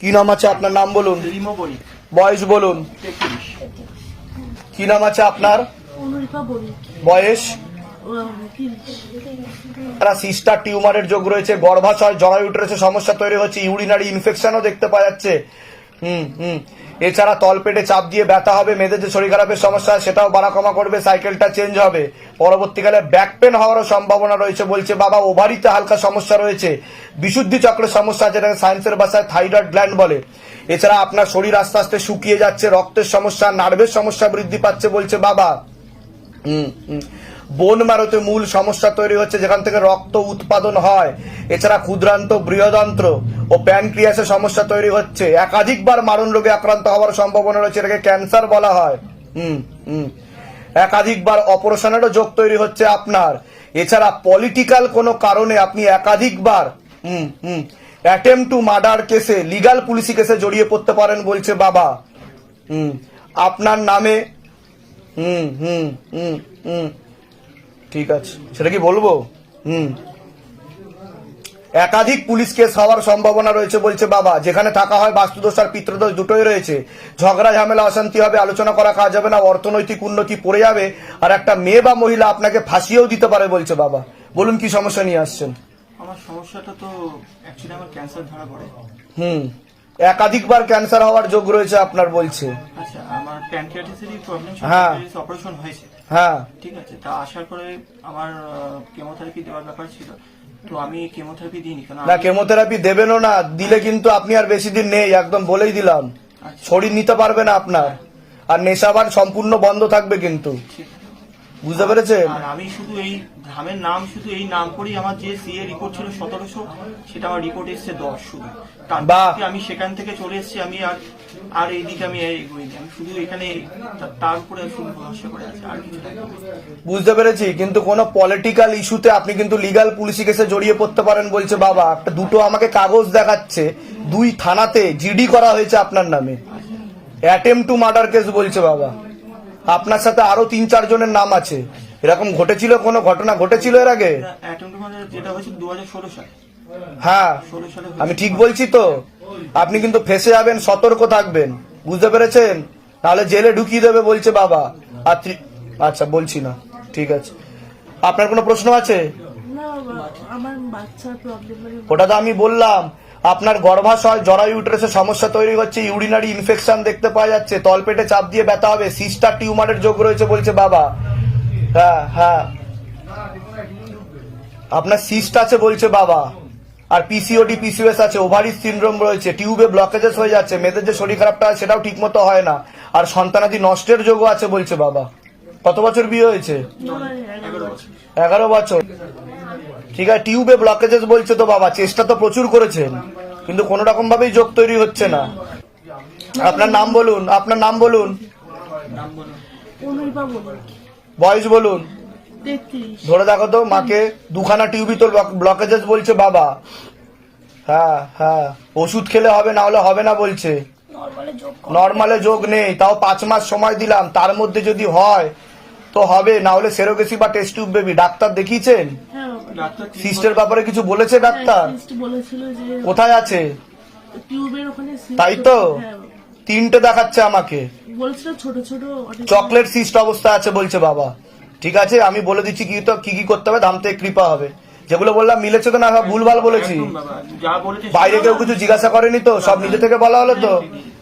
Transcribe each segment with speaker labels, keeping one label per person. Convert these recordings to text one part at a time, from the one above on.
Speaker 1: কি নাম আছে আপনার নাম বলুন? বয়স বলুন। কি নাম আছে আপনার?
Speaker 2: অনুরিপা বলি
Speaker 1: বয়স?
Speaker 2: তিরিশ।
Speaker 1: সিস্টার টিউমারের যোগ রয়েছে গর্ভাশয় জরায়ু উঠেছে সমস্যা তৈরি হচ্ছে ইউরিনারি ইনফেকশনও দেখতে পাওয়া যাচ্ছে। হুম হুম। এছাড়া তলপেটে চাপ দিয়ে ব্যথা হবে মেয়েদের যে শরীর খারাপের সমস্যা সেটাও বাড়া কমা করবে সাইকেলটা চেঞ্জ হবে। পরবর্তীকালে ব্যাক পেন হওয়ারও সম্ভাবনা রয়েছে বলছে বাবা ওভারিতে হালকা সমস্যা রয়েছে। বিশুদ্ধি চক্রের সমস্যা যেটাকে সায়েন্সের ভাষায় থাইরয়েড গ্ল্যান্ড বলে। এছাড়া আপনার শরীর আস্তে আস্তে শুকিয়ে যাচ্ছে রক্তের সমস্যা নার্ভের সমস্যা বৃদ্ধি পাচ্ছে বলছে বাবা। হুম, হুম। বোন ম্যারোতে মূল সমস্যা তৈরি হচ্ছে, যেখান থেকে রক্ত উৎপাদন হয়। এছাড়া ক্ষুদ্রান্ত বৃহদন্ত্র ও প্যানক্রিয়াসের সমস্যা তৈরি হচ্ছে। একাধিকবার মারণ রোগে আক্রান্ত হওয়ার সম্ভাবনা রয়েছে, এটাকে ক্যান্সার বলা হয়। হুম হুম। একাধিকবার অপারেশনেরও যোগ তৈরি হচ্ছে আপনার। এছাড়া পলিটিক্যাল কোনো কারণে আপনি একাধিকবার, হুম হুম, অ্যাটেম্প টু মার্ডার কেসে, লিগাল পুলিশি কেসে জড়িয়ে পড়তে পারেন বলছে বাবা। হুম, আপনার নামে, হুম হুম হুম হুম। ঠিক আছে। সেটা কি বলব? হুম। একাধিক পুলিশ কেস হওয়ার সম্ভাবনা রয়েছে বলছে বাবা। যেখানে থাকা হয় বাস্তুদোষ আর পিতৃদোষ দুটোই রয়েছে। ঝগড়া ঝামেলা অশান্তি হবে আলোচনা করা কাজ হবে না অর্থনৈতিক উন্নতি পড়ে যাবে আর একটা মেয়ে বা মহিলা আপনাকে ফাঁসিয়েও দিতে পারে বলছে বাবা। বলুন কি সমস্যা নিয়ে আসছেন?
Speaker 3: আমার সমস্যাটা তো অ্যাকচুয়ালি আমার ক্যান্সার ধরা পড়ে।
Speaker 1: হুম। একাধিকবার ক্যান্সার হওয়ার যোগ রয়েছে আপনার বলছে।
Speaker 3: আচ্ছা আমার প্যানক্রিয়াটিসেরই প্রবলেম
Speaker 1: হ্যাঁ।
Speaker 3: অপারেশন হয়েছে।
Speaker 1: হ্যাঁ।
Speaker 3: ঠিক আছে তা আসার পরে আমার কেমোথেরাপি দেওয়ার ব্যাপার ছিল। তো আমি কেমোথেরাপি দিইনি কারণ
Speaker 1: না
Speaker 3: আমি-
Speaker 1: কেমোথেরাপি দেবেনও না দিলে কিন্তু আপনি আর বেশি দিন নেই একদম বলেই দিলাম।
Speaker 3: আচ্ছা,
Speaker 1: শরীর নিতে পারবে না আপনার। আর নেশাবান সম্পূর্ণ বন্ধ থাকবে কিন্তু।
Speaker 3: ঠিক আছে।
Speaker 1: বুঝতে পেরেছেন
Speaker 3: আর আমি শুধু এই ধামের নাম শুধু এই নাম করেই আমার যে সিএ রিপোর্ট ছিল সতেরোশো সেটা আমার রিপোর্ট এসছে দশ শুধু। তারপর। আমি সেখান থেকে চলে এসেছি আমি আর আর এইদিকে আমি এগোইনি আমি শুধু এখানে তার উপরে শুধু ভরসা করে আছি আর কিছু
Speaker 1: বুঝতে পেরেছি কিন্তু কোনো পলিটিক্যাল ইস্যুতে আপনি কিন্তু লিগাল পুলিশি কেসে জড়িয়ে পড়তে পারেন বলছে বাবা। একটা দুটো আমাকে কাগজ দেখাচ্ছে দুই থানাতে জিডি করা হয়েছে আপনার নামে। অ্যাটেম্প টু মার্ডার কেস বলছে বাবা। আপনার সাথে আরও তিন চার জনের নাম আছে। এরকম ঘটেছিল কোনো ঘটনা? ঘটেছিল এর আগে? হ্যাঁ। আমি ঠিক বলছি তো। আপনি কিন্তু ফেসে যাবেন সতর্ক থাকবেন। বুঝতে পেরেছেন? তাহলে জেলে ঢুকিয়ে দেবে বলছে বাবা। আচ্ছা বলছি না। ঠিক আছে। আপনার কোনো প্রশ্ন আছে? ওটা তো আমি বললাম। আপনার গর্ভাশয় জরায়ু ইউটারাসের সমস্যা তৈরি হচ্ছে ইউরিনারি ইনফেকশন দেখতে পাওয়া যাচ্ছে তলপেটে চাপ দিয়ে ব্যথা হবে সিস্টার টিউমারের যোগ রয়েছে বলছে বাবা। হ্যাঁ হ্যাঁ। আপনার সিস্ট আছে বলছে বাবা। আর পিসিওডি পিসিওএস আছে ওভারি সিনড্রোম রয়েছে টিউবে ব্লকেজেস হয়ে যাচ্ছে মেয়েদের যে শরীর খারাপটা হয় সেটাও ঠিক মতো হয় না। আর সন্তানাদি নষ্টের যোগও আছে বলছে বাবা। কত বছর বিয়ে হয়েছে?
Speaker 2: এগারো বছর।
Speaker 1: ঠিক আছে টিউবে ব্লকেজেস বলছে তো বাবা চেষ্টা তো প্রচুর করেছেন কিন্তু কোনো রকম ভাবেই যোগ তৈরি হচ্ছে না। আপনার নাম বলুন আপনার নাম বলুন। বয়স বলুন। ধরে দেখো তো মাকে দুখানা টিউবই তো ব্লকেজেস বলছে বাবা। হ্যাঁ হ্যাঁ ওষুধ খেলে হবে না হলে হবে না বলছে।
Speaker 2: নর্মালে যোগ
Speaker 1: নর্মালে যোগ নেই তাও পাঁচ মাস সময় দিলাম তার মধ্যে যদি হয় তো হবে না হলে সেরোগেসি বা টেস্ট টিউব বেবি ডাক্তার দেখিয়েছেন?
Speaker 2: হ্যাঁ
Speaker 3: ডাক্তার
Speaker 1: সিস্টের ব্যাপারে কিছু বলেছে ডাক্তার?
Speaker 2: হ্যাঁ, বলেছিল যে
Speaker 1: কোথায় আছে?
Speaker 2: টিউবের ওখানে
Speaker 1: তাই তো?
Speaker 2: হ্যাঁ।
Speaker 1: তিনটে দেখাচ্ছে আমাকে।
Speaker 2: বলেছিল ছোট ছোট
Speaker 1: চকলেট সিস্ট অবস্থা আছে বলছে বাবা। ঠিক আছে আমি বলে দিচ্ছি কি তো কি কি করতে হবে দাম থেকে কৃপা হবে। যেগুলো বললাম মিলেছে তো না ভুলভাল বলেছি।
Speaker 3: একদম বাবা, যা বলেছে
Speaker 1: বাইরে কেউ কিছু জিজ্ঞাসা করেনি তো? সব নিজে থেকে বলা হলো তো?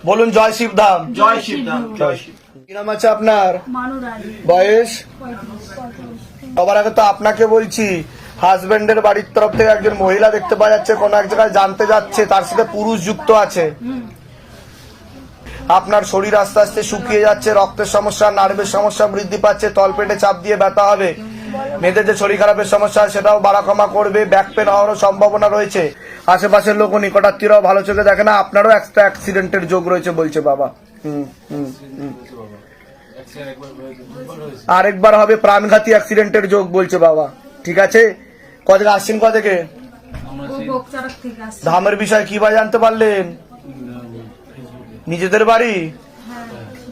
Speaker 1: বলুন জয় শিব ধাম
Speaker 3: জয় শিব ধাম জয় শিব।
Speaker 1: কি নাম আছে আপনার?
Speaker 2: রানী
Speaker 1: বয়স? সবার আগে তো আপনাকে বলছি হাজবেন্ডের বাড়ির তরফ থেকে একজন মহিলা দেখতে পাওয়া যাচ্ছে কোন এক জায়গায় জানতে যাচ্ছে তার সাথে পুরুষ যুক্ত আছে। আপনার শরীর আস্তে আস্তে শুকিয়ে যাচ্ছে রক্তের সমস্যা নার্ভের সমস্যা বৃদ্ধি পাচ্ছে তলপেটে চাপ দিয়ে ব্যথা হবে। মেয়েদের যে শরীর খারাপের সমস্যা সেটাও বাড়া কমা করবে ব্যাক পেন হওয়ারও সম্ভাবনা রয়েছে। আশেপাশের লোক ও নিকটাত্মীয়রাও ভালো চোখে দেখে না আপনারও একটা অ্যাক্সিডেন্টের যোগ রয়েছে বলছে বাবা। হুম হুম হুম। আরেকবার হবে প্রাণঘাতী অ্যাক্সিডেন্টের যোগ বলছে বাবা। ঠিক আছে? কদিকে আসছেন কদিকে? ধামের বিষয় কি বা জানতে পারলেন? নিজেদের বাড়ি?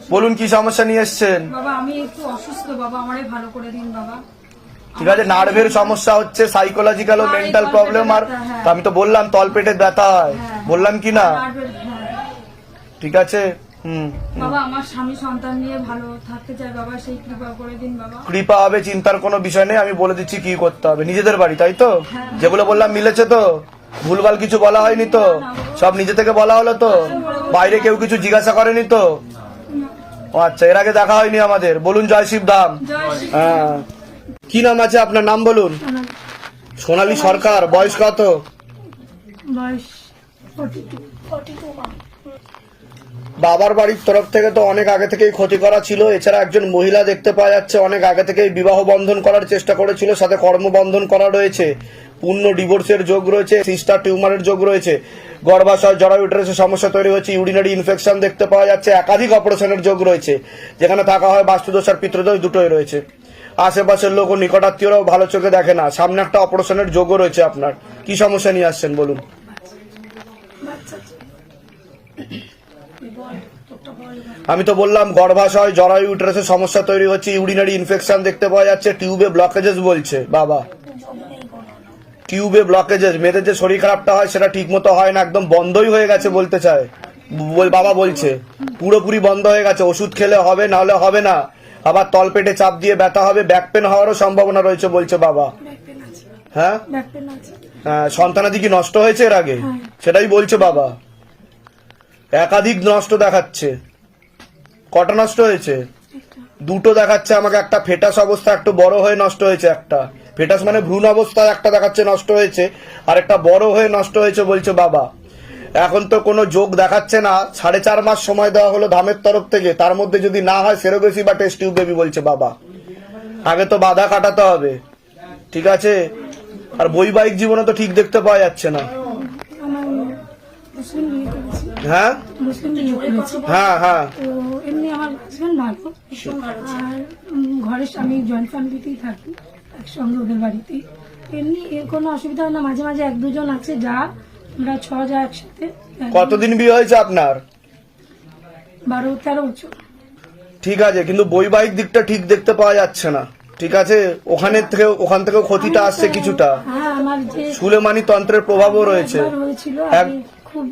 Speaker 1: বলুন কি সমস্যা নিয়ে এসছেন?
Speaker 4: বাবা আমি একটু অসুস্থ বাবা আমারে ভালো করে দিন বাবা।
Speaker 1: ঠিক আছে নার্ভের সমস্যা হচ্ছে সাইকোলজিক্যাল ও মেন্টাল প্রবলেম আর
Speaker 4: হ্যাঁ।
Speaker 1: আমি তো বললাম তলপেটে ব্যথা হয়।
Speaker 4: হ্যাঁ।
Speaker 1: বললাম কি না?
Speaker 4: হ্যাঁ।
Speaker 1: ঠিক আছে?
Speaker 4: বাবা আমার স্বামী সন্তান নিয়ে ভালো থাকতে চায় বাবা সেই কৃপা করে দিন বাবা।
Speaker 1: কৃপা হবে চিন্তার কোনো বিষয় নেই আমি বলে দিচ্ছি কি করতে হবে। নিজেদের বাড়ি তাই তো? যেগুলো বললাম মিলেছে তো? ভুলভাল কিছু বলা হয়নি তো? সব নিজে থেকে বলা হলো তো? বাইরে কেউ কিছু জিজ্ঞাসা করেনি তো? ও আচ্ছা এর আগে দেখা হয়নি আমাদের। বলুন জয় শিব ধাম হ্যাঁ। কি নাম আছে আপনার? নাম বলুন। সোনালী। সরকার বয়স কত?
Speaker 2: বয়স
Speaker 1: বাবার বাড়ির তরফ থেকে তো অনেক আগে থেকেই ক্ষতি করা ছিল। এছাড়া একজন মহিলা দেখতে পাওয়া যাচ্ছে, অনেক আগে থেকেই বিবাহ বন্ধন করার চেষ্টা করেছিল, সাথে কর্মবন্ধন করা রয়েছে। পূর্ণ ডিভোর্সের যোগ রয়েছে, সিস্টার টিউমারের যোগ রয়েছে। গর্ভাশয় জরায়ুটারের সমস্যা তৈরি হয়েছে ইউরিনারি ইনফেকশন দেখতে পাওয়া যাচ্ছে, একাধিক অপারেশনের যোগ রয়েছে, যেখানে থাকা হয় বাস্তুদোষ আর পিতৃদোষ দুটোই রয়েছে। আশেপাশের লোক ও নিকটাত্মীয়রাও ভালো চোখে দেখে না, সামনে একটা অপারেশনের যোগও রয়েছে আপনার। কি সমস্যা নিয়ে আসছেন, বলুন। আমি তো বললাম গর্ভাশয় জরায়ু ইউটারাসের সমস্যা তৈরি হচ্ছে ইউরিনারি ইনফেকশন দেখতে পাওয়া যাচ্ছে টিউবে ব্লকেজেস বলছে বাবা। টিউবে ব্লকেজেস মেয়েদের যে শরীর খারাপটা হয় সেটা ঠিক মতো হয় না একদম বন্ধই হয়ে গেছে বলতে চায়। বাবা বলছে পুরোপুরি বন্ধ হয়ে গেছে ওষুধ খেলে হবে না হলে হবে না। আবার তলপেটে চাপ দিয়ে ব্যথা হবে ব্যাক পেন হওয়ারও সম্ভাবনা রয়েছে বলছে বাবা। হ্যাঁ? হ্যাঁ, সন্তানাদি কি নষ্ট হয়েছে এর আগে? সেটাই বলছে বাবা। একাধিক নষ্ট দেখাচ্ছে। কটা নষ্ট হয়েছে? দুটো দেখাচ্ছে আমাকে, একটা ফেটাস অবস্থা, একটু বড় হয়ে নষ্ট হয়েছে একটা। ফেটাস মানে ভ্রূণ অবস্থায় একটা দেখাচ্ছে নষ্ট হয়েছে, আর একটা বড় হয়ে নষ্ট হয়েছে বলছে বাবা। এখন তো কোনো যোগ দেখাচ্ছে না, সাড়ে চার মাস সময় দেওয়া হলো ধামের তরফ থেকে, তার মধ্যে যদি না হয় সেরোগেসি বা টেস্ট টিউব বেবি বলছে বাবা। আগে তো বাধা কাটাতে হবে, ঠিক আছে? আর বৈবাহিক জীবনে তো ঠিক দেখতে পাওয়া যাচ্ছে না। হ্যাঁ?
Speaker 2: মুসলিম
Speaker 1: হ্যাঁ হ্যাঁ।
Speaker 2: তো এমনি আমার হাজবেন্ড ভালো। আর ঘরে আমি জয়েন্ট ফ্যামিলিতেই থাকি একসঙ্গে ওদের বাড়িতেই। এমনি এর কোনো অসুবিধা হয় না মাঝে মাঝে এক দুজন আছে যা আমরা ছ যা একসাথে
Speaker 1: কতদিন বিয়ে হয়েছে আপনার?
Speaker 2: বারো তেরো বছর।
Speaker 1: ঠিক আছে কিন্তু বৈবাহিক দিকটা ঠিক দেখতে পাওয়া যাচ্ছে না। ঠিক আছে? ওখানে থেকে ওখান থেকে ক্ষতিটা আসছে কিছুটা।
Speaker 2: হ্যাঁ আমার
Speaker 1: সুলেমানি তন্ত্রের প্রভাবও রয়েছে।
Speaker 2: হয়েছিল খুব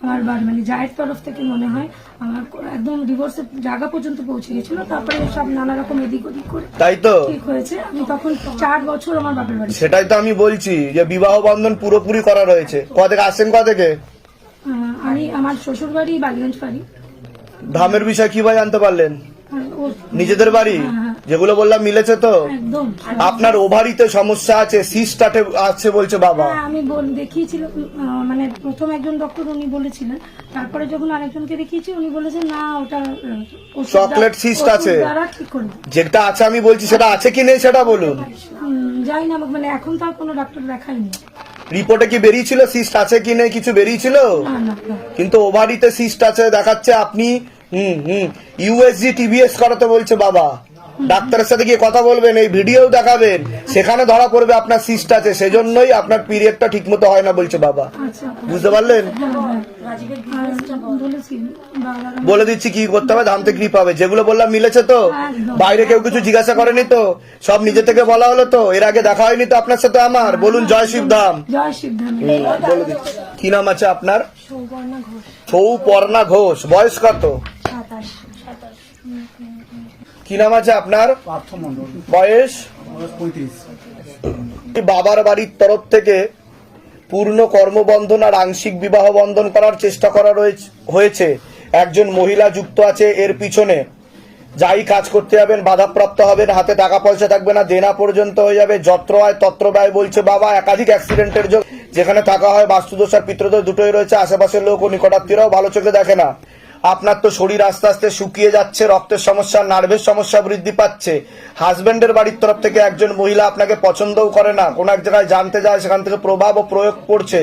Speaker 2: আমার বাড়ি মানে জায়ের তরফ থেকে মনে হয় আমার একদম ডিভোর্সের জায়গা পর্যন্ত পৌঁছে গেছিল তারপরে সব নানা রকম এদিক ওদিক করে
Speaker 1: তাই তো?
Speaker 2: ঠিক হয়েছে। আমি তখন চার বছর আমার বাপের বাড়ি
Speaker 1: সেটাই তো আমি বলছি যে বিবাহ বন্ধন পুরোপুরি করা রয়েছে। কোথা থেকে আসছেন কোথা থেকে?
Speaker 2: আমি আমার শ্বশুর বাড়ি বালিগঞ্জ বাড়ি।
Speaker 1: ধামের বিষয় কীভাবে জানতে পারলেন? নিজেদের বাড়ি? যেগুলো বললাম মিলেছে তো? আপনার ওভারিতে সমস্যা আছে সিস্টাটে আছে বলছে বাবা।
Speaker 2: হ্যাঁ, আমি আহ, মানে প্রথম একজন ডক্টর উনি বলেছিলেন। তারপরে যখন আরেকজনকে দেখিয়েছি উনি বলেছেন না ওটা
Speaker 1: চকলেট
Speaker 2: ওষুধ
Speaker 1: আছে। যেটা আছে আমি বলছি সেটা আছে কি নেই সেটা বলুন।
Speaker 2: জানি না মানে এখন তো আর কোনো ডাক্তার দেখায়নি।
Speaker 1: রিপোর্টে কি বেরিয়েছিল? সিস্ট আছে কি নেই? কিছু বেরিয়েছিল? কিন্তু ওভারিতে সিস্ট আছে দেখাচ্ছে আপনি হুম হুম। ইউএসজি টিভিএস করাতে বলছে বাবা। ডাক্তারের সাথে গিয়ে কথা বলবেন এই ভিডিও দেখাবেন। সেখানে ধরা পড়বে আপনার সিস্ট আছে সেজন্যই আপনার পিরিয়ডটা ঠিক মতো হয় না বলছে বাবা।
Speaker 2: আচ্ছা।
Speaker 1: বুঝতে পারলেন?
Speaker 2: হ্যাঁ, হ্যাঁ।
Speaker 1: বলে দিচ্ছি কি করতে হবে ধাম থেকে কি পাবে যেগুলো বললাম মিলেছে তো? বাইরে কেউ কিছু জিজ্ঞাসা করেনি তো? সব নিজে থেকে বলা হলো তো? এর আগে দেখা হয়নি তো আপনার সাথে আমার? বলুন জয় শিব ধাম।
Speaker 2: জয়
Speaker 1: বলে দিচ্ছি। কি নাম আছে আপনার?
Speaker 2: সৌবর্ণা ঘোষ।
Speaker 1: সৌপর্ণা ঘোষ। বয়স কত? কি নাম আছে আপনার?
Speaker 5: পার্থ মন্ডল
Speaker 1: বয়স?
Speaker 5: পঁয়ত্রিশ।
Speaker 1: বাবার বাড়ির তরফ থেকে পূর্ণ কর্মবন্ধন আর আংশিক বিবাহ বন্ধন করার চেষ্টা করা রয়েছে হয়েছে। একজন মহিলা যুক্ত আছে এর পিছনে। যাই কাজ করতে যাবেন বাধাপ্রাপ্ত হবেন হাতে টাকা পয়সা থাকবে না দেনা পর্যন্ত হয়ে যাবে যত্র হয় তত্র ব্যয় বলছে বাবা একাধিক অ্যাক্সিডেন্টের যোগ যেখানে থাকা হয় বাস্তুদোষ আর পিতৃদোষ দুটোই রয়েছে আশেপাশের লোক ও নিকটাত্মীয়রাও ভালো চোখে দেখে না। আপনার তো শরীর আস্তে আস্তে শুকিয়ে যাচ্ছে, রক্তের সমস্যা, নার্ভের সমস্যা বৃদ্ধি পাচ্ছে। হাজবেন্ডের বাড়ির তরফ থেকে একজন মহিলা আপনাকে পছন্দও করে না, কোন এক জায়গায় জানতে যায়, সেখান থেকে প্রভাব ও প্রয়োগ পড়ছে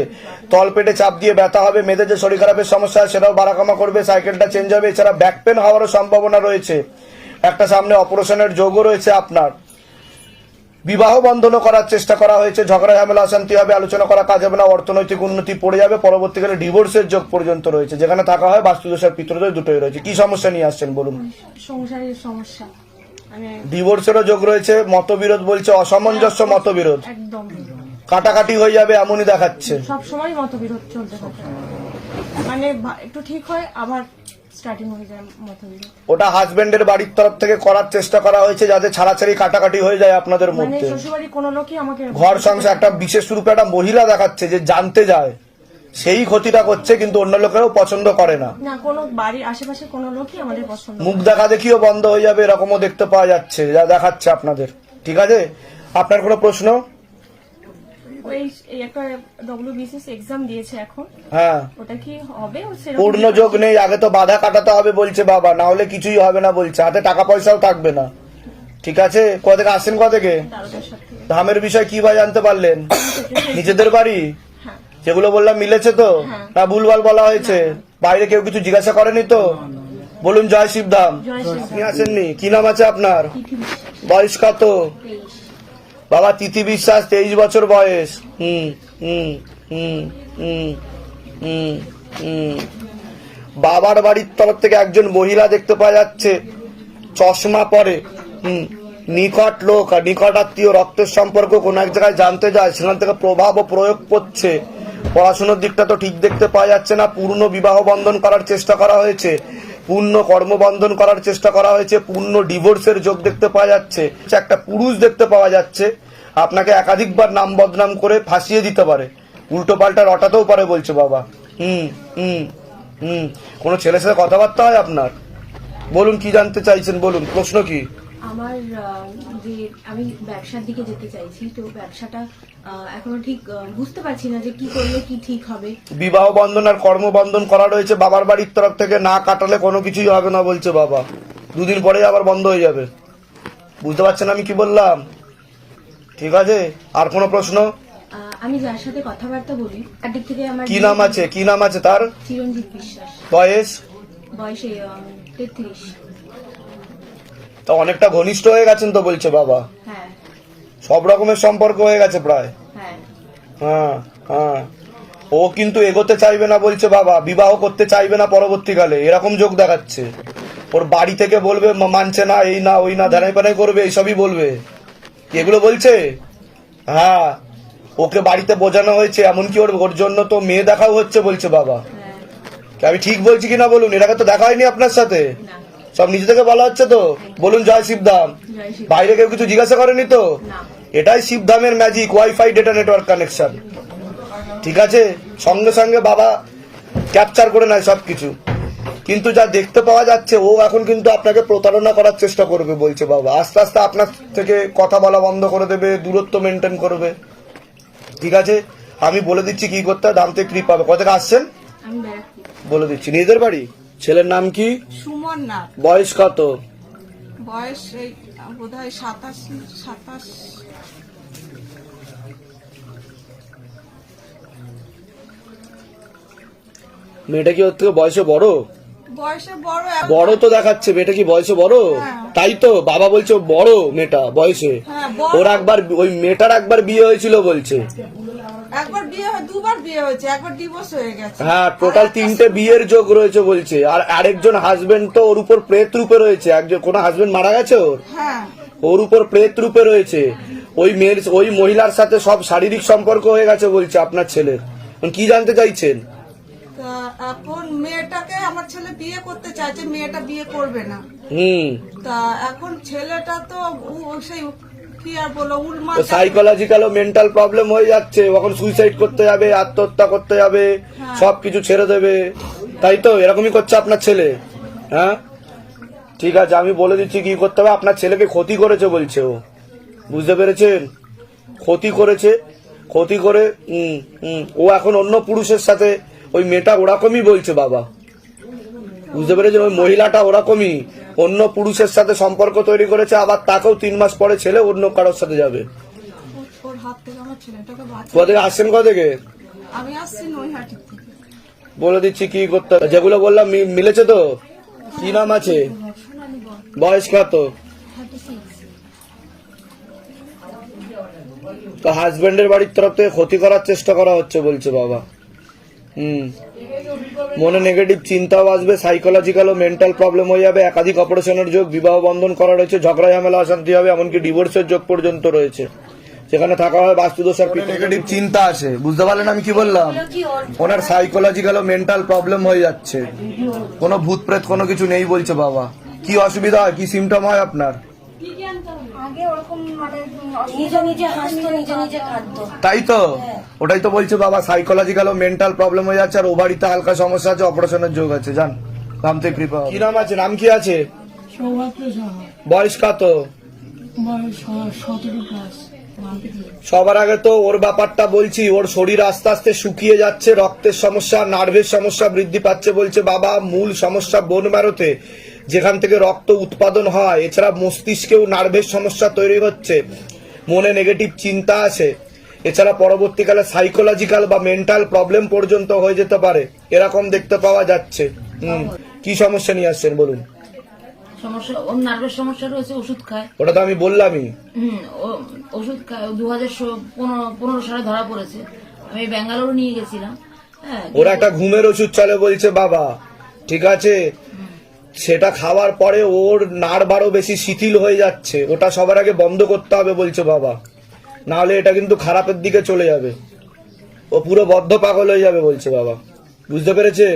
Speaker 1: তলপেটে চাপ দিয়ে ব্যথা হবে মেয়েদের যে শরীর খারাপের সমস্যা সেটাও বাড়াকামা করবে, সাইকেলটা চেঞ্জ হবে, এছাড়া ব্যাক পেন হওয়ারও সম্ভাবনা রয়েছে। একটা সামনে অপারেশনের যোগও রয়েছে আপনার। বিবাহ বন্ধনও করার চেষ্টা করা হয়েছে। ঝগড়া ঝামেলা অশান্তি হবে আলোচনা করা কাজ হবে না অর্থনৈতিক উন্নতি পড়ে যাবে পরবর্তীকালে ডিভোর্সের যোগ পর্যন্ত রয়েছে। যেখানে থাকা হয় বাস্তুদোষ আর পিতৃদোষ দুটোই রয়েছে। কি সমস্যা নিয়ে আসছেন বলুন?
Speaker 2: সংসারের সমস্যা।
Speaker 1: ডিভোর্সেরও যোগ রয়েছে মতবিরোধ বলছে অসামঞ্জস্য মতবিরোধ। কাটাকাটি হয়ে যাবে এমনই দেখাচ্ছে।
Speaker 2: সব সময় মতবিরোধ চলতে থাকে।
Speaker 4: মানে একটু ঠিক হয় আবার স্টার্টিং হয়ে যায়
Speaker 1: ওটা হাজবেন্ডের বাড়ির তরফ থেকে করার চেষ্টা করা হয়েছে যাতে ছাড়াছাড়ি কাটাকাটি হয়ে যায় আপনাদের
Speaker 4: মানে
Speaker 1: মধ্যে।
Speaker 4: শ্বশুরবাড়ি কোনো লোকই আমাকে
Speaker 1: ঘর সংসার একটা বিশেষ রূপে একটা মহিলা দেখাচ্ছে যে জানতে যায় সেই ক্ষতিটা করছে কিন্তু অন্য লোকেরাও পছন্দ করে না।
Speaker 4: না কোনো বাড়ির আশেপাশে কোনো লোকই আমাদের পছন্দ
Speaker 1: মুখ দেখা দেখিও বন্ধ হয়ে যাবে এরকমও দেখতে পাওয়া যাচ্ছে যা দেখাচ্ছে আপনাদের। ঠিক আছে? আপনার কোনো প্রশ্ন?
Speaker 4: ওই একটা ডব্লিউবিসিএস এক্সাম দিয়েছে এখন।
Speaker 1: হ্যাঁ।
Speaker 4: ওটা কি হবে?
Speaker 1: পূর্ণ যোগ নেই আগে তো বাধা কাটাতে হবে বলছে বাবা না হলে কিছুই হবে না বলছে। হাতে টাকা পয়সাও থাকবে না। ঠিক আছে? কোথা থেকে আসছেন কোথা থেকে ধামের বিষয় কি বা জানতে পারলেন? নিজেদের বাড়ি?
Speaker 4: হ্যাঁ।
Speaker 1: যেগুলো বললাম মিলেছে তো? না ভুলভাল বলা হয়েছে? বাইরে কেউ কিছু জিজ্ঞাসা করেনি তো? বলুন জয় শিবধাম। আপনি আসেননি? কি নাম আছে আপনার? বয়স কত বাবা, তিথি বিশ্বাস, তেইশ বছর বয়স। হুম হুম হুম হুম বাবার বাড়ির তরফ থেকে একজন মহিলা দেখতে পাওয়া যাচ্ছে চশমা পরে। হুম, নিকট লোক আর নিকট আত্মীয়, রক্তের সম্পর্ক কোনো এক জায়গায় জানতে যায়, সেখান থেকে প্রভাব ও প্রয়োগ করছে। পড়াশোনার দিকটা তো ঠিক দেখতে পাওয়া যাচ্ছে না। পূর্ণ বিবাহ বন্ধন করার চেষ্টা করা হয়েছে। পূর্ণ কর্মবন্ধন করার চেষ্টা করা হয়েছে, পূর্ণ ডিভোর্সের যোগ দেখতে পাওয়া যাচ্ছে একটা পুরুষ দেখতে পাওয়া যাচ্ছে। আপনাকে একাধিকবার নাম বদনাম করে ফাঁসিয়ে দিতে পারে। উল্টো পাল্টা রটাতেও পারে বলছে বাবা। হুম হুম হুম। কোনো ছেলের সাথে কথাবার্তা হয় আপনার? বলুন কি জানতে চাইছেন, বলুন। প্রশ্ন কি?
Speaker 5: আমার যে আমি ব্যবসার দিকে যেতে চাইছি তো ব্যবসাটা এখনও ঠিক বুঝতে পারছি না যে কি করলে কি ঠিক হবে।
Speaker 1: বিবাহ বন্ধন আর কর্মবন্ধন করা রয়েছে বাবার বাড়ির তরফ থেকে না কাটালে কোনো কিছুই হবে না বলছে বাবা। দুদিন পরে আবার বন্ধ হয়ে যাবে। বুঝতে পারছেন আমি কি বললাম? ঠিক আছে? আর কোনো প্রশ্ন?
Speaker 5: আমি যার সাথে কথাবার্তা বলি তার দিক থেকে আমার
Speaker 1: কি নাম আছে? কি নাম আছে তার?
Speaker 5: চিরঞ্জিত বিশ্বাস।
Speaker 1: বয়স?
Speaker 5: বয়সে তেত্রিশ।
Speaker 1: তা অনেকটা ঘনিষ্ঠ হয়ে গেছেন তো বলছে বাবা।
Speaker 5: হ্যাঁ।
Speaker 1: সব রকমের সম্পর্ক হয়ে গেছে প্রায়।
Speaker 5: হ্যাঁ।
Speaker 1: হ্যাঁ হ্যাঁ। ও কিন্তু এগোতে চাইবে না বলছে বাবা বিবাহ করতে চাইবে না পরবর্তীকালে এরকম যোগ দেখাচ্ছে। ওর বাড়ি থেকে বলবে মানছে না এই না ওই না ধানাই পানাই করবে এইসবই বলবে। এগুলো বলছে? হ্যাঁ। ওকে বাড়িতে বোঝানো হয়েছে এমনকি ওর ওর জন্য তো মেয়ে দেখাও হচ্ছে বলছে বাবা।
Speaker 5: হ্যাঁ।
Speaker 1: আমি ঠিক বলছি কিনা বলুন? এর আগে তো দেখা হয়নি আপনার সাথে? সব নিজে থেকে বলা হচ্ছে তো? বলুন জয় শিবধাম বাইরে কেউ কিছু জিজ্ঞাসা করেনি তো? এটাই শিবধামের magic wifi data network connection ঠিক আছে? সঙ্গে সঙ্গে বাবা ক্যাপচার করে নেয় সবকিছু। কিন্তু যা দেখতে পাওয়া যাচ্ছে ও এখন কিন্তু আপনাকে প্রতারণা করার চেষ্টা করবে বলছে বাবা। আস্তে আস্তে আপনার থেকে কথা বলা বন্ধ করে দেবে দূরত্ব মেনটেন করবে। ঠিক আছে? আমি বলে দিচ্ছি কি করতে হয়? দাম থেকে কোথা থেকে আসছেন? বলে দিচ্ছি। নিজেদের বাড়ি? ছেলের নাম কি?
Speaker 6: সুমন নাথ।
Speaker 1: বয়স কত?
Speaker 6: বয়স এই বোধ সাতাশ সাতাশ।
Speaker 1: মেয়েটা কি ওর থেকে বয়সে বড়?
Speaker 6: বয়সে বড়
Speaker 1: বড় তো দেখাচ্ছে মেয়েটা কি বয়সে বড়?
Speaker 6: হ্যাঁ।
Speaker 1: তাই তো বাবা বলছে বড় মেয়েটা বয়সে।
Speaker 6: হ্যাঁ,
Speaker 1: ওর একবার ওই মেয়েটার একবার বিয়ে হয়েছিল বলছে।
Speaker 6: একবার বিয়ে দুবার বিয়ে হয়েছে একবার ডিভোর্স হয়ে গেছে।
Speaker 1: হ্যাঁ টোটাল তিনটে বিয়ের যোগ রয়েছে বলছে। আর আরেকজন হাজবেন্ড তো ওর উপর প্রেত রূপে রয়েছে। একজন কোন হাজবেন্ড মারা গেছে ওর?
Speaker 6: হ্যাঁ।
Speaker 1: ওর উপর প্রেত রূপে রয়েছে। ওই মেয়ের ওই মহিলার সাথে সব শারীরিক সম্পর্ক হয়ে গেছে বলছে আপনার ছেলের। কি জানতে চাইছেন?
Speaker 6: তা এখন মেয়েটাকে আমার ছেলে বিয়ে করতে চাইছে মেয়েটা বিয়ে করবে না।
Speaker 1: হুম।
Speaker 6: তা এখন ছেলেটা তো সেই কি আর বলো উলমা
Speaker 1: তো সাইকোলজিক্যাল ও মেন্টাল প্রবলেম হয়ে যাচ্ছে এখন সুইসাইড করতে যাবে আত্মহত্যা করতে যাবে সবকিছু ছেড়ে দেবে। তাই তো? এরকমই করছে আপনার ছেলে হ্যাঁ? ঠিক আছে আমি বলে দিচ্ছি কি করতে হবে আপনার ছেলেকে ক্ষতি করেছে বলছে ও। বুঝতে পেরেছেন? ক্ষতি করেছে ক্ষতি করে ও এখন অন্য পুরুষের সাথে ওই মেয়েটা ওরকমই বলছে বাবা। বুঝতে পেরেছেন? ওই মহিলাটা ওরকমই। অন্য পুরুষের সাথে সম্পর্ক তৈরি করেছে আবার তাকেও তিন মাস পরে ছেলে অন্য কারোর সাথে যাবে। কোথা আসছেন কোথা থেকে। বলে দিচ্ছি কি করতে যেগুলো বললাম মিলেছে তো? কি নাম আছে? বয়স কত? তো হাজবেন্ডের বাড়ির তরফ থেকে ক্ষতি করার চেষ্টা করা হচ্ছে বলছে বাবা। হুম। মনে নেগেটিভ চিন্তাও আসবে সাইকোলজিক্যাল ও মেন্টাল প্রবলেম হয়ে যাবে একাধিক অপারেশনের যোগ বিবাহ বন্ধন করা রয়েছে ঝগড়া ঝামেলা অশান্তি হবে এমনকি ডিভোর্সের যোগ পর্যন্ত রয়েছে। সেখানে থাকা হয় বাস্তুদোষ আর নেগেটিভ চিন্তা আছে বুঝতে পারলেন আমি কি বললাম? ওনার সাইকোলজিক্যাল ও মেন্টাল প্রবলেম হয়ে যাচ্ছে। কোনো ভূত প্রেত কোনো কিছু নেই বলছে বাবা। কি অসুবিধা হয়? কি সিমটম হয় আপনার? তাই তো? ওটাই তো বলছে বাবা সাইকোলজিক্যাল মেন্টাল প্রবলেম হয়ে যাচ্ছে আর ওভারিতে হালকা সমস্যা আছে অপারেশনের যোগ আছে। জান নামতে কৃপা কি নাম আছে? নাম কি আছে? বয়স কত? সবার আগে তো ওর ব্যাপারটা বলছি ওর শরীর আস্তে আস্তে শুকিয়ে যাচ্ছে রক্তের সমস্যা নার্ভের সমস্যা বৃদ্ধি পাচ্ছে বলছে বাবা মূল সমস্যা বোন ম্যারোতে যেখান থেকে রক্ত উৎপাদন হয় এছাড়া মস্তিষ্কেও নার্ভের সমস্যা তৈরি হচ্ছে। মনে নেগেটিভ চিন্তা আছে। এছাড়া পরবর্তীকালে সাইকোলজিক্যাল বা মেন্টাল প্রবলেম পর্যন্ত হয়ে যেতে পারে। এরকম দেখতে পাওয়া যাচ্ছে। কি সমস্যা নিয়ে আসছেন বলুন?
Speaker 7: সমস্যা ওর নার্ভের সমস্যা রয়েছে ওষুধ খায়।
Speaker 1: ওটা তো আমি বললামই।
Speaker 7: ওষুধ খায়। দু হাজার পনেরো সালে ধরা পড়েছে। আমি ব্যাঙ্গালোর নিয়ে গেছিলাম। হ্যাঁ
Speaker 1: ওরা একটা ঘুমের ওষুধ চলে বলছে বাবা। ঠিক আছে? সেটা খাওয়ার পরে ওর নার্ভ আরও বেশি শিথিল হয়ে যাচ্ছে। ওটা সবার আগে বন্ধ করতে হবে বলছে বাবা। নাহলে এটা কিন্তু খারাপের দিকে চলে যাবে। ও পুরো বদ্ধ পাগল হয়ে যাবে বলছে বাবা। বুঝতে পেরেছেন?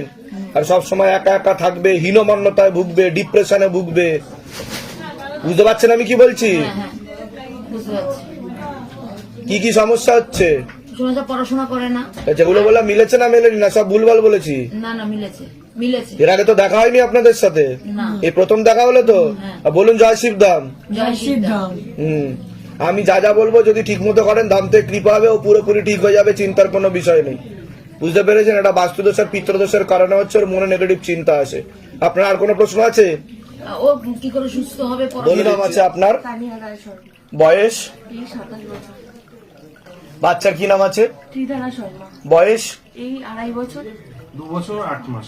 Speaker 1: আর সব সময় একা একা থাকবে হীনমান্যতায় ভুগবে ডিপ্রেশনে ভুগবে। বুঝতে পারছেন আমি কি বলছি?
Speaker 7: হ্যাঁ হ্যাঁ।
Speaker 1: কি কি সমস্যা হচ্ছে?
Speaker 7: পড়াশোনা করে না।
Speaker 1: যেগুলো বললাম মিলেছে না মেলেনি? না সব ভুলভাল বলেছি?
Speaker 7: না না মিলেছে।
Speaker 1: এর আগে তো দেখা হয়নি আপনাদের সাথে? এই প্রথম দেখা হলো তো? বলুন জয় শিবধাম হুম। আমি যা যা বলব যদি ঠিক মতো করেন দামতে কৃপা হবে ও পুরোপুরি ঠিক হয়ে যাবে চিন্তার কোনো বিষয় নেই। বুঝতে পেরেছেন? এটা বাস্তুদোষের পিত্রদোষের কারণে হচ্ছে ওর মনে নেগেটিভ চিন্তা আছে আপনার আর কোনো প্রশ্ন আছে?
Speaker 7: ও কি করে সুস্থ হবে
Speaker 1: বলুন নাম আছে আপনার? বয়স? বাচ্চার কি নাম আছে? বয়স?
Speaker 4: এই আড়াই বছর।
Speaker 8: দু বছর আট মাস।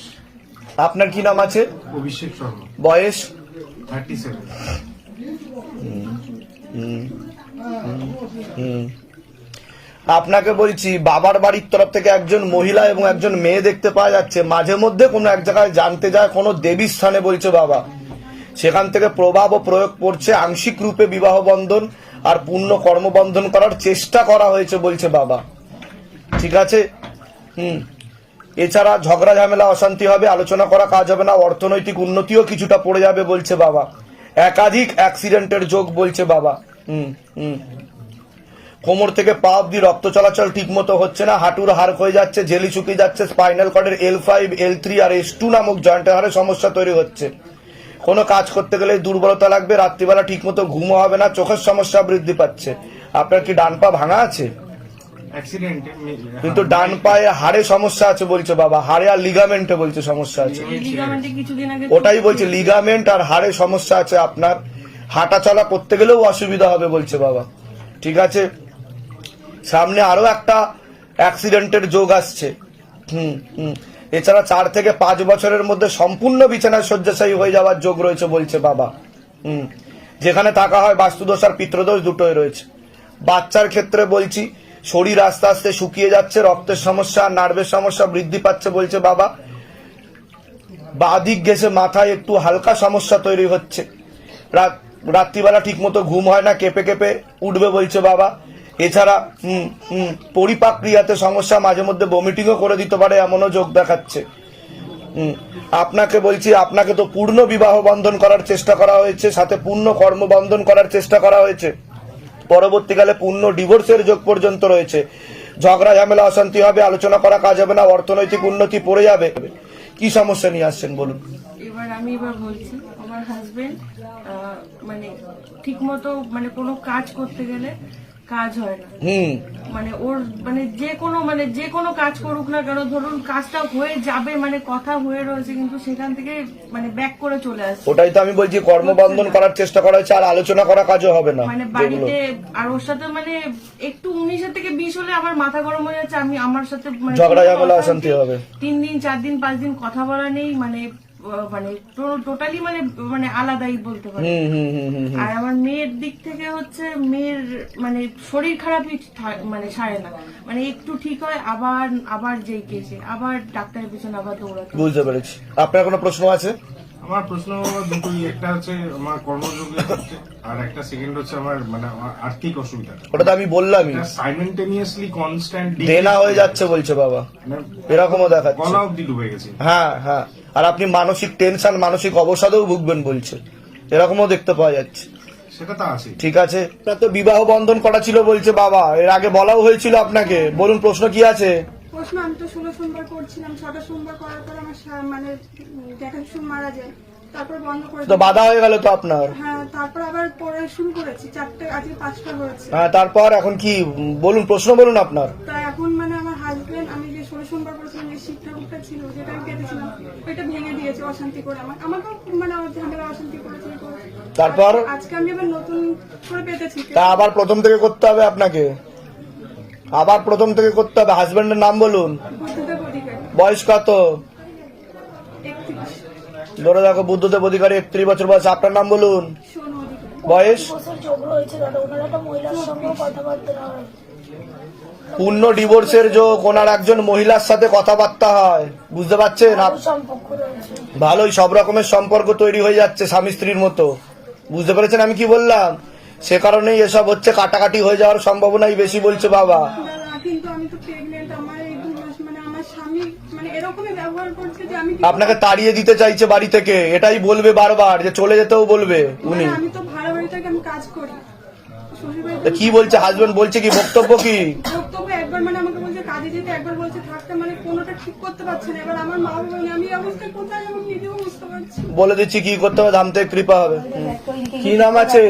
Speaker 1: আপনার কি নাম আছে?
Speaker 8: অভিষেক শর্মা।
Speaker 1: বয়স?
Speaker 8: Thirty seven.
Speaker 1: আপনাকে বলছি বাবার বাড়ির তরফ থেকে একজন মহিলা এবং একজন মেয়ে দেখতে পাওয়া যাচ্ছে। মাঝে মধ্যে কোনো এক জায়গায় জানতে যায় কোনো দেবীর স্থানে বলছে বাবা। সেখান থেকে প্রভাব ও প্রয়োগ পড়ছে আংশিক রূপে বিবাহ বন্ধন আর পূর্ণ কর্মবন্ধন করার চেষ্টা করা হয়েছে বলছে বাবা। ঠিক আছে? হুম। এছাড়া ঝগড়া, ঝামেলা, অশান্তি হবে, আলোচনা করা কাজ হবে না, অর্থনৈতিক উন্নতিও কিছুটা পড়ে যাবে বলছে বাবা। একাধিক অ্যাক্সিডেন্টের যোগ বলছে বাবা। হুম হুম। কোমর থেকে পা অব্দি রক্ত চলাচল ঠিক মতো হচ্ছে না, হাঁটুর হাড় হয়ে যাচ্ছে, জেলি শুকিয়ে যাচ্ছে, স্পাইনাল কর্ডের এল ফাইভ এল থ্রি আর এস টু নামক জয়েন্টের হারে সমস্যা তৈরি হচ্ছে। কোনো কাজ করতে গেলে দুর্বলতা লাগবে, রাত্রিবেলা ঠিক মতো ঘুমও হবে না, চোখের সমস্যা বৃদ্ধি পাচ্ছে। আপনার কি ডান পা ভাঙা আছে? কিন্তু ডান পায়ে হাড়ে সমস্যা আছে বলছে বাবা হাড়ে আর লিগামেন্টে বলছে সমস্যা আছে।
Speaker 4: এই লিগামেন্টে কিছুদিন আগে
Speaker 1: ওটাই বলছে লিগামেন্ট আর হাড়ে সমস্যা আছে আপনার হাঁটা চলা করতে গেলেও অসুবিধা হবে বলছে বাবা। ঠিক আছে? সামনে আরও একটা অ্যাক্সিডেন্টের যোগ আসছে। হুম হুম। এছাড়া চার থেকে পাঁচ বছরের মধ্যে সম্পূর্ণ বিছানায় শয্যাশায়ী হয়ে যাওয়ার যোগ রয়েছে বলছে বাবা। হুম। যেখানে থাকা হয় বাস্তুদোষ আর পিত্রদোষ দুটোই রয়েছে। বাচ্চার ক্ষেত্রে বলছি শরীর আস্তে আস্তে শুকিয়ে যাচ্ছে, রক্তের সমস্যা, নার্ভের সমস্যা বৃদ্ধি পাচ্ছে বলছে বাবা। বাদিক গেছে মাথায় একটু হালকা সমস্যা তৈরি হচ্ছে। রাত রাত্রিবেলা ঠিক মতো ঘুম হয় না, কেঁপে কেঁপে উঠবে বলছে বাবা। এছাড়া পরিপাক ক্রিয়াতে সমস্যা মাঝে মধ্যে বমিটিংও করে দিতে পারে, এমনও যোগ দেখাচ্ছে। আপনাকে বলছি, আপনাকে তো পূর্ণ বিবাহ বন্ধন করার চেষ্টা করা হয়েছে, সাথে পূর্ণ কর্মবন্ধন করার চেষ্টা করা হয়েছে। পরবর্তীকালে পূর্ণ ডিভোর্সের যোগ পর্যন্ত রয়েছে। ঝগড়া ঝামেলা অশান্তি হবে আলোচনা করা কাজ হবে না অর্থনৈতিক উন্নতি পড়ে যাবে। কি সমস্যা নিয়ে আসছেন বলুন?
Speaker 4: এবার আমি এবার বলছি আমার হাজবেন্ড মানে ঠিক মতো মানে কোনো কাজ করতে গেলে কাজ হয় না।
Speaker 1: হুম।
Speaker 4: মানে ওর মানে যে কোনো মানে যে কোনো কাজ করুক না কেন ধরুন কাজটা হয়ে যাবে মানে কথা হয়ে রয়েছে কিন্তু সেখান থেকে মানে ব্যাক করে চলে আসছে।
Speaker 1: ওটাই তো আমি বলছি কর্মবন্ধন করার চেষ্টা করা হয়েছে আর আলোচনা করা কাজও হবে না
Speaker 4: মানে বাড়িতে আর ওর সাথে মানে একটু উনিশের থেকে বিশ হলে আমার মাথা গরম হয়ে যাচ্ছে আমি আমার সাথে মানে
Speaker 1: ঝগড়া ঝামেলা
Speaker 4: অশান্তি,
Speaker 1: হবে।
Speaker 4: তিন দিন চার দিন পাঁচ দিন কথা বলা নেই মানে মানে টোটালি মানে মানে আলাদাই বলতে পারি।
Speaker 1: হুম হুম হুম হুম হুম।
Speaker 4: আর আমার মেয়ের দিক থেকে হচ্ছে মেয়ের মানে শরীর খারাপই মানে সারে না। মানে একটু ঠিক হয় আবার আবার যেই কেসে আবার ডাক্তারের পিছনে আবার দৌড়াতে
Speaker 1: বুঝতে পেরেছি। আপনার কোনো প্রশ্ন আছে?
Speaker 8: আমার প্রশ্ন দুটোই একটা হচ্ছে আমার কর্মযোগ্য হচ্ছে আর একটা সেকেন্ড হচ্ছে আমার মানে আমার আর্থিক অসুবিধা
Speaker 1: ওটা তো আমি বললামই।
Speaker 8: সাইমেন্টেনিয়াসলি কনস্ট্যান্ট
Speaker 1: দেনা হয়ে যাচ্ছে বলছে বাবা। এরকমও দেখাচ্ছে।
Speaker 8: গলা অব্দি ডুবে গেছে।
Speaker 1: হ্যাঁ হ্যাঁ। আর আপনি মানসিক টেনশন মানসিক অবসাদেও ভুগবেন বলছে। এরকমও দেখতে পাওয়া যাচ্ছে। ঠিক আছে? তো বিবাহ বন্ধন করা ছিল বলছে বাবা। এর আগে বলাও হয়েছিল আপনাকে। বলুন প্রশ্ন কি আছে?
Speaker 9: প্রশ্ন আমি তো ষোলো সোমবার করছিলাম। ছটা সোমবার করার পর আমার মানে জ্যাঠার মারা যায়। তারপর বন্ধ করে
Speaker 1: তো বাধা হয়ে গেল তো আপনার?
Speaker 9: হ্যাঁ তারপর আবার পরে শুরু করেছি। চারটে আজকে পাঁচটা হয়েছে।
Speaker 1: হ্যাঁ তারপর এখন কি? বলুন প্রশ্ন বলুন আপনার।
Speaker 9: তা এখন মানে আমার হাজবেন্ড আমি সোমবার করেছিলাম যে ঠাকুরটা ছিল যেটা আমি কেটেছিলাম ওইটা ভেঙে দিয়েছে অশান্তি করে আমার আমাকেও মানে ঝামেলা অশান্তি করেছে
Speaker 1: তারপর?
Speaker 9: আজকে আমি আবার নতুন করে পেতেছি।
Speaker 1: তা আবার প্রথম থেকে করতে হবে আপনাকে? আবার প্রথম থেকে করতে হবে? হাজবেন্ডের নাম বলুন। বয়স কত? ধরে দেখো বুদ্ধদেব অধিকারী একত্রিশ বছর বয়স। আপনার নাম বলুন। বয়স? পূর্ণ ডিভোর্সের যোগ ওনার একজন মহিলার সাথে কথাবার্তা হয়। বুঝতে পারছেন? ভালোই সব রকমের সম্পর্ক তৈরি হয়ে যাচ্ছে স্বামী স্ত্রীর মতো। বুঝতে পেরেছেন আমি কি বললাম? সে কারণেই এসব হচ্ছে কাটাকাটি হয়ে যাওয়ার সম্ভাবনাই বেশি বলছে বাবা।
Speaker 9: মানে মানে
Speaker 1: আপনাকে তাড়িয়ে দিতে চাইছে বাড়ি থেকে। এটাই বলবে বারবার যে চলে যেতেও বলবে উনি।
Speaker 9: মানে আমি তো ভাড়া বাড়ি থেকে আমি কাজ করি।
Speaker 1: কি বলছে হাজবেন্ড বলছে কি বক্তব্য কি?
Speaker 9: বক্তব্য একবার মানে আমাকে বলছে কাজে যেতে একবার বলছে থাকতে মানে কোনোটা ঠিক করতে পারছে না। এবার আমার মা বাবা আমি এই কোথায়? আমি নিজেও বুঝতে পারছি
Speaker 1: বলে দিচ্ছি কি করতে হবে? ধাম থেকে কৃপা হবে। কি নাম আছে?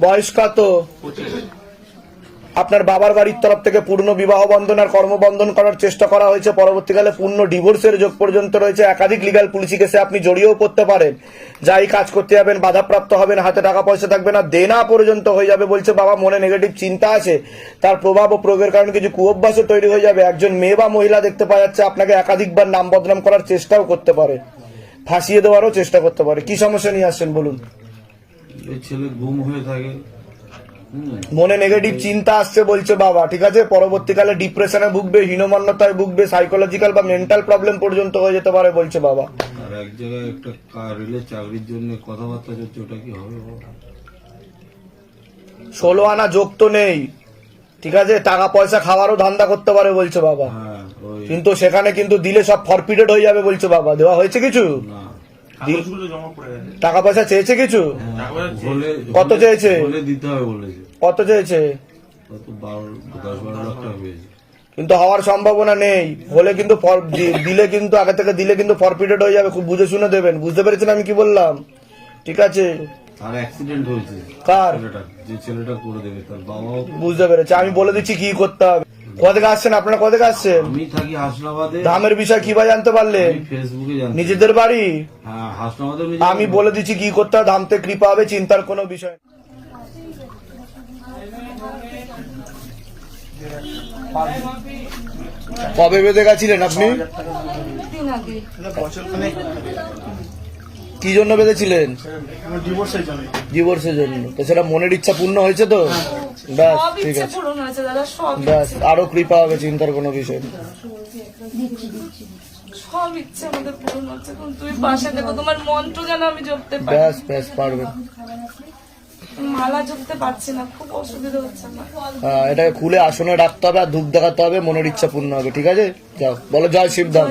Speaker 1: বয়স কত? আপনার বাবার বাড়ির তরফ থেকে পূর্ণ বিবাহ বন্ধন আর কর্মবন্ধন করার চেষ্টা করা হয়েছে। পরবর্তীকালে পূর্ণ ডিভোর্সের যোগ পর্যন্ত রয়েছে। একাধিক লিগাল পুলিশি কেসে আপনি জড়িয়েও পড়তে পারেন। যাই কাজ করতে যাবেন, বাধাপ্রাপ্ত হবেন, হাতে টাকা পয়সা থাকবে না, দেনা পর্যন্ত হয়ে যাবে বলছে বাবা, মনে নেগেটিভ চিন্তা আছে। তার প্রভাব ও প্রয়োগের কারণে কিছু কুঅভ্যাসও তৈরি হয়ে যাবে। একজন মেয়ে বা মহিলা দেখতে পাওয়া যাচ্ছে, আপনাকে একাধিকবার নাম বদনাম করার চেষ্টাও করতে পারে। ফাঁসিয়ে দেওয়ারও চেষ্টা করতে পারে। কি সমস্যা নিয়ে আসছেন, বলুন।
Speaker 10: ছেলে গুম হয়ে থাকে।
Speaker 1: মনে নেগেটিভ চিন্তা আসছে বলছে বাবা ঠিক আছে? পরবর্তীকালে ডিপ্রেশনে ভুগবে হীনমান্যতায় ভুগবে সাইকোলজিক্যাল বা মেন্টাল প্রবলেম পর্যন্ত হয়ে যেতে পারে বলছে বাবা।
Speaker 10: আর এক জায়গায় একটা রেলের চাকরির জন্য কথাবার্তা চলছে ওটা কি হবে
Speaker 1: ষোলো আনা যোগ তো নেই ঠিক আছে? টাকা পয়সা খাওয়ারও ধান্দা করতে পারে বলছে বাবা।
Speaker 10: হ্যাঁ
Speaker 1: কিন্তু সেখানে কিন্তু দিলে সব ফরফিটেড হয়ে যাবে বলছে বাবা। দেওয়া হয়েছে কিছু?
Speaker 10: না।
Speaker 1: টাকা পয়সা চেয়েছে কিছু? কত চেয়েছে?
Speaker 10: হলে দিতে হবে বলেছে।
Speaker 1: কত চেয়েছে? কিন্তু হওয়ার সম্ভাবনা নেই। হলে কিন্তু দিলে কিন্তু আগে থেকে দিলে কিন্তু ফরফিটেড হয়ে যাবে। খুব বুঝে শুনে দেবেন। বুঝতে পেরেছেন আমি কি বললাম? ঠিক আছে।
Speaker 10: তার অ্যাক্সিডেন্ট হয়েছে।
Speaker 1: কার?
Speaker 10: যে ছেলেটা করে দেবে তার বাবাও
Speaker 1: বুঝতে পেরেছি। আমি বলে দিচ্ছি কি করতে হবে। কোথা থেকে আসছেন আপনারা কোথা থেকে আসছেন
Speaker 10: আমি থাকি হাসনাবাদে।
Speaker 1: ধামের বিষয় কীভাবে জানতে পারলেন
Speaker 10: আমি ফেসবুকে
Speaker 1: নিজেদের বাড়ি?
Speaker 10: হ্যাঁ
Speaker 1: আমি বলে দিচ্ছি কি করতে হবে ধামতে কৃপা হবে চিন্তার কোনো বিষয় কবে বেঁধে গেছিলেন আপনি? কি জন্য বেঁধেছিলেন?
Speaker 8: ডিভোর্সের জন্য।
Speaker 1: তো সেটা মনের ইচ্ছা পূর্ণ হয়েছে তো? ব্যাস ঠিক আছে।
Speaker 4: পূরণ হয়েছে দাদা সব
Speaker 1: ব্যাস আরও কৃপা হবে চিন্তার কোনো বিষয়
Speaker 4: সব ইচ্ছে আমাদের পূরণ হচ্ছে তুমি পাশে দেখো তোমার মন্ত্র যেন আমি জপতে পারি।
Speaker 1: ব্যাস ব্যাস পারবেন
Speaker 4: মালা জপতে পারছি না খুব অসুবিধা হচ্ছে আমার।
Speaker 1: হ্যাঁ, এটাকে খুলে আসনে রাখতে হবে আর ধূপ দেখাতে হবে মনের ইচ্ছা পূর্ণ হবে ঠিক আছে? যাও বলো জয় শিবধাম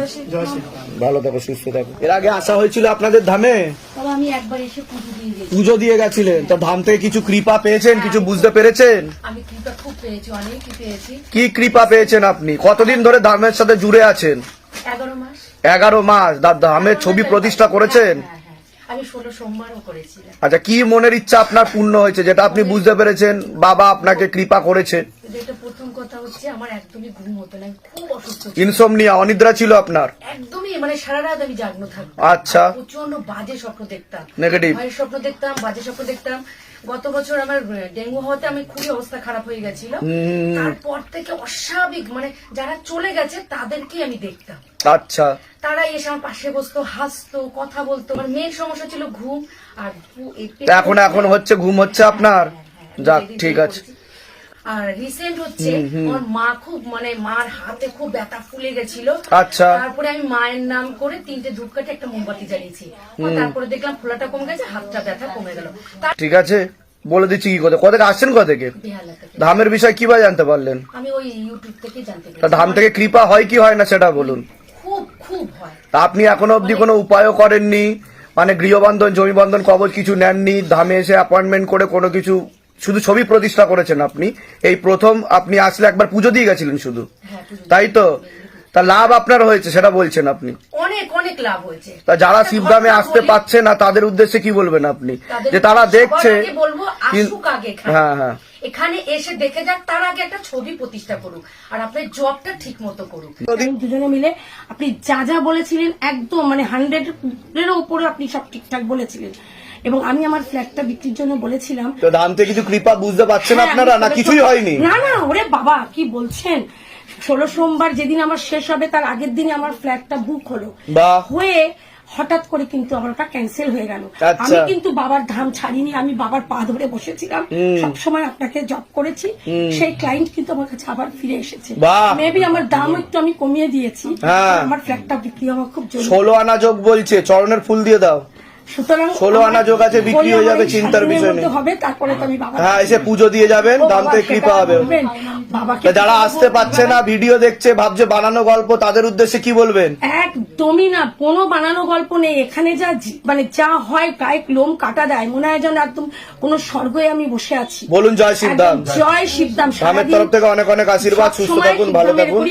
Speaker 1: ভালো থাকো সুস্থ থাকো। এর আগে আসা হয়েছিল আপনাদের ধামে?
Speaker 5: তবে আমি একবার এসে পুজো দিয়ে গেছি।
Speaker 1: পুজো দিয়ে গেছিলেন। তো ধাম থেকে কিছু কৃপা পেয়েছেন কিছু বুঝতে পেরেছেন?
Speaker 5: আমি কৃপা খুব পেয়েছি অনেকই পেয়েছি।
Speaker 1: কি কৃপা পেয়েছেন আপনি? কতদিন ধরে ধামের সাথে জুড়ে আছেন?
Speaker 5: এগারো মাস।
Speaker 1: এগারো মাস। ধামের ছবি প্রতিষ্ঠা করেছেন
Speaker 5: হ্যাঁ হ্যাঁ আমি ষোলো সোমবারও করেছিলাম।
Speaker 1: আচ্ছা কি মনের ইচ্ছা আপনার পূর্ণ হয়েছে যেটা আপনি বুঝতে পেরেছেন? বাবা আপনাকে কৃপা করেছে।
Speaker 5: যেটা প্রথম কথা হচ্ছে আমার একদমই ঘুম হতো না আমি খুব অসুস্থ ছিলাম।
Speaker 1: ইনসোমনিয়া অনিদ্রা ছিল আপনার?
Speaker 5: একদমই মানে সারা রাত আমি জাগ্ন থাকতাম।
Speaker 1: আচ্ছা।
Speaker 5: আর প্রচণ্ড বাজে স্বপ্ন দেখতাম।
Speaker 1: Negative.
Speaker 5: ভয়ের স্বপ্ন দেখতাম বাজে স্বপ্ন দেখতাম। গত বছর আমার আহ, ডেঙ্গু হওয়াতে আমি খুবই অবস্থা খারাপ হয়ে গেছিল। তারপর থেকে অস্বাভাবিক মানে যারা চলে গেছে তাদেরকে আমি দেখতাম।
Speaker 1: আচ্ছা।
Speaker 5: তারাই এসে আমার পাশে বসতো হাসতো কথা বলতো। আমার মেয়ের সমস্যা ছিল ঘুম আর
Speaker 1: এখন এখন হচ্ছে ঘুম হচ্ছে আপনার?
Speaker 5: হ্যাঁ, হ্যাঁ,
Speaker 1: যাক ঠিক আছে।
Speaker 5: আর রিসেন্ট হচ্ছে আমার মা খুব মানে মার হাতে খুব ব্যথা ফুলে গেছিল।
Speaker 1: আচ্ছা।
Speaker 5: তারপরে আমি মায়ের নাম করে তিনটে ধূপকাঠি একটা মোমবাতি জ্বালিয়েছি। তারপরে দেখলাম ফোলাটা কমে গেছে হাতটা ব্যথা কমে গেল।
Speaker 1: ঠিক আছে বলে দিচ্ছি কি কথা কোথা থেকে আসছেন কোথা থেকে? ধামের বিষয় কীভাবে জানতে পারলেন?
Speaker 5: আমি ওই ইউটিউব থেকে জানতে
Speaker 1: ধাম থেকে কৃপা হয় কি হয় না সেটা বলুন।
Speaker 5: হয়
Speaker 1: তা আপনি এখনও অবধি কোনো উপায়ও করেননি? মানে গৃহবন্ধন জমি বন্ধন কবচ কিছু নেননি? ধামে এসে অ্যাপয়েন্টমেন্ট করে কোনো কিছু শুধু ছবি প্রতিষ্ঠা করেছেন আপনি? এই প্রথম আপনি আসলে একবার পুজো দিয়ে গেছিলেন শুধু?
Speaker 5: হ্যাঁ
Speaker 1: তাই তো? তা লাভ আপনার হয়েছে সেটা বলছেন আপনি।
Speaker 5: অনেক অনেক লাভ হয়েছে।
Speaker 1: তা যারা শিবধামে আসতে পারছে না তাদের উদ্দেশ্যে কি বলবেন আপনি? যে তারা দেখছে। হ্যাঁ হ্যাঁ।
Speaker 5: এখানে এসে দেখে যাক তার আগে একটা ছবি প্রতিষ্ঠা করুক আর আপনার জবটা ঠিক মতো করুক।
Speaker 11: দুজনে মিলে আপনি যা যা বলেছিলেন একদম মানে হান্ড্রেড এর উপরে আপনি সব ঠিকঠাক বলেছিলেন। এবং আমি আমার ফ্ল্যাটটা বিক্রির জন্য বলেছিলাম।
Speaker 1: তো ধাম থেকে কিছু কৃপা বুঝতে পারছেন
Speaker 11: হ্যাঁ,
Speaker 1: আপনারা না কিছুই হয়নি?
Speaker 11: না না ওরে বাবা কি বলছেন? ষোলো সোমবার যেদিন আমার শেষ হবে তার আগের দিনে আমার ফ্ল্যাটটা বুক হলো। হয়ে হঠাৎ করে কিন্তু আমার ওটা ক্যান্সেল হয়ে গেল।
Speaker 1: আচ্ছা।
Speaker 11: আমি কিন্তু বাবার ধাম ছাড়িনি আমি বাবার পা ধরে বসেছিলাম। সবসময় আপনাকে জব করেছি। সেই ক্লায়েন্ট কিন্তু আমার কাছে আবার ফিরে এসেছে। মেবি আমার দাম একটু আমি কমিয়ে দিয়েছি।
Speaker 1: হ্যাঁ।
Speaker 11: আমার ফ্ল্যাটটা বিক্রি হওয়া খুব জরুরি।
Speaker 1: ষোলো আনা যোগ বলছে চরণের ফুল দিয়ে দাও।
Speaker 11: সুতরাং
Speaker 1: ষোলো আনা যোগ আছে, বিক্রি হয়ে যাবে, চিন্তার বিষয় নেই।
Speaker 11: হবে তারপরে তো আমি বাবা
Speaker 1: হ্যাঁ এসে পুজো দিয়ে যাবেন
Speaker 11: ও
Speaker 1: থেকে কৃপা হবে।
Speaker 11: বলবেন। বাবাকে
Speaker 1: তা যারা আসতে পারছে না ভিডিও দেখছে ভাবছে বানানো গল্প তাদের উদ্দেশ্যে কি বলবেন?
Speaker 11: একদমই না কোনো বানানো গল্প নেই। এখানে যা মানে যা হয় গায়ে লোম কাটা দেয়। মনে হয় যেন একদম কোন স্বর্গে আমি বসে আছি।
Speaker 1: বলুন জয় শিবধাম
Speaker 11: একদম জয় শিবদাম।
Speaker 1: ধামের তরফ থেকে অনেক অনেক আশীর্বাদ। সুস্থ থাকুন ভালো থাকুন।